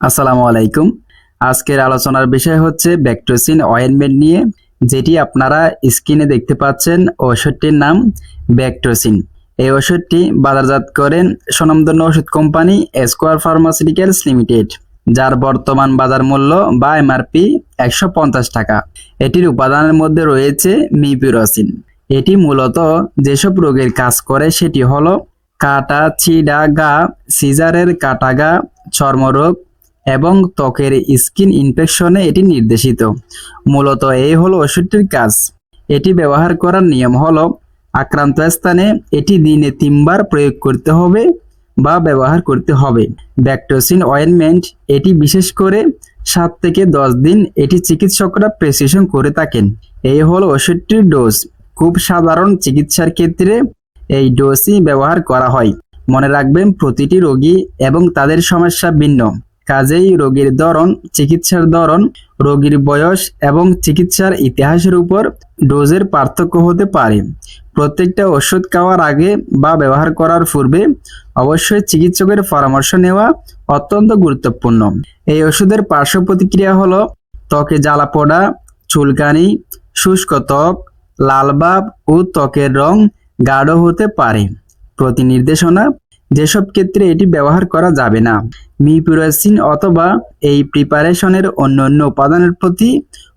আসসালামু আলাইকুম। আজকের আলোচনার বিষয় হচ্ছে ব্যাকটোসিন অয়েনমেন্ট নিয়ে, যেটি আপনারা স্ক্রিনে দেখতে পাচ্ছেন ওষুধটির নাম ব্যাকটোসিন এই ওষুধটি বাজারজাত করেন স্বনামধন্য ওষুধ কোম্পানি স্কোয়ার ফার্মাসিউটিক্যালস লিমিটেড যার বর্তমান বাজার মূল্য বা এমআরপি একশো পঞ্চাশ টাকা। এটির উপাদানের মধ্যে রয়েছে মিপিরোসিন এটি মূলত যেসব রোগের কাজ করে সেটি হলো কাটা, ছিডা গা, সিজারের কাটা গা, চর্মরোগ এবং ত্বকের স্কিন ইনফেকশনে এটি নির্দেশিত। মূলত এই হলো ওষুধটির কাজ। এটি ব্যবহার করার নিয়ম হলো, আক্রান্ত স্থানে এটি দিনে তিনবার প্রয়োগ করতে হবে বা ব্যবহার করতে হবে। ব্যাকটোসিন অয়েনমেন্ট, এটি বিশেষ করে সাত থেকে দশ দিন এটি চিকিৎসকরা প্রেসক্রিপশন করে থাকেন। এই হলো ওষুধটির ডোজ। খুব সাধারণ চিকিৎসার ক্ষেত্রে এই ডোজই ব্যবহার করা হয়। মনে রাখবেন, প্রতিটি রোগী এবং তাদের সমস্যা ভিন্ন। কাজেই রোগীর ধরন, চিকিৎসার ধরন, রোগীর বয়স এবং চিকিৎসার ইতিহাসের উপর ডোজের পার্থক্য হতে পারে। প্রত্যেকটা ওষুধ খাওয়ার আগে বা ব্যবহার করার পূর্বে অবশ্যই চিকিৎসকের পরামর্শ নেওয়া অত্যন্ত গুরুত্বপূর্ণ। এই ওষুধের পার্শ্ব প্রতিক্রিয়া হল ত্বকে জ্বালা পোড়া, চুলকানি, শুষ্ক ত্বক লালভাব ও ত্বকের রং গাঢ় হতে পারে। প্রতি নির্দেশনা যেসব ক্ষেত্রে এটি ব্যবহার করা যাবে না। মিপিউরাসিন অথবা এই প্রিপারেশনের অন্যান্য উপাদানের প্রতি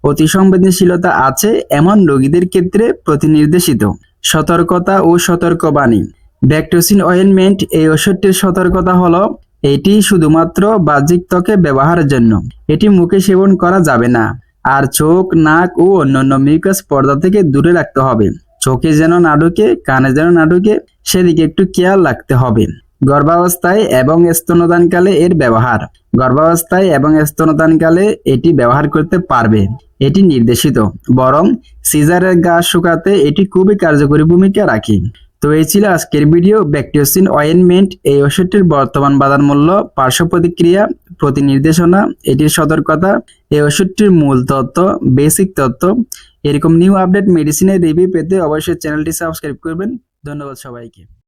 অতি সংবেদনশীলতা আছে এমন রোগীদের ক্ষেত্রে প্রতিনির্দেশিত। সতর্কতা ও সতর্কবাণী। ব্যাকটোসিন অয়েনমেন্ট এই ওষুধটির সতর্কতা হলো, এটি শুধুমাত্র বাহ্যিক ত্বকে ব্যবহারের জন্য। এটি মুখে সেবন করা যাবে না। আর চোখ, নাক ও অন্যান্য মিউকাস পর্দা থেকে দূরে রাখতে হবে। চোখে যেন না ঢুকে, কানে যেন না ঢুকে, সেদিকে একটু খেয়াল রাখতে হবে। গর্ভাবস্থায় এবং স্তনদানকালে এর ব্যবহার। গর্ভাবস্থায় এবং স্তনদানকালে এটি ব্যবহার করতে পারবে। এটি নির্দেশিত। বরং সিজারের গা শুকাতে এটি খুবই কার্যকরী ভূমিকা রাখে। তো এই ছিল আজকের ভিডিও। ব্যাকটিওসিন অয়েনমেন্ট এই ওষুধটির বর্তমান বাজার মূল্য, পার্শ্ব প্রতিক্রিয়া প্রতি নির্দেশনা এটির সতর্কতা এই ওষুধটির মূল তত্ত্ব বেসিক তত্ত্ব। এরকম নিউ আপডেট মেডিসিনের রিভিউ পেতে অবশ্যই চ্যানেলটি সাবস্ক্রাইব করবেন। ধন্যবাদ সবাইকে।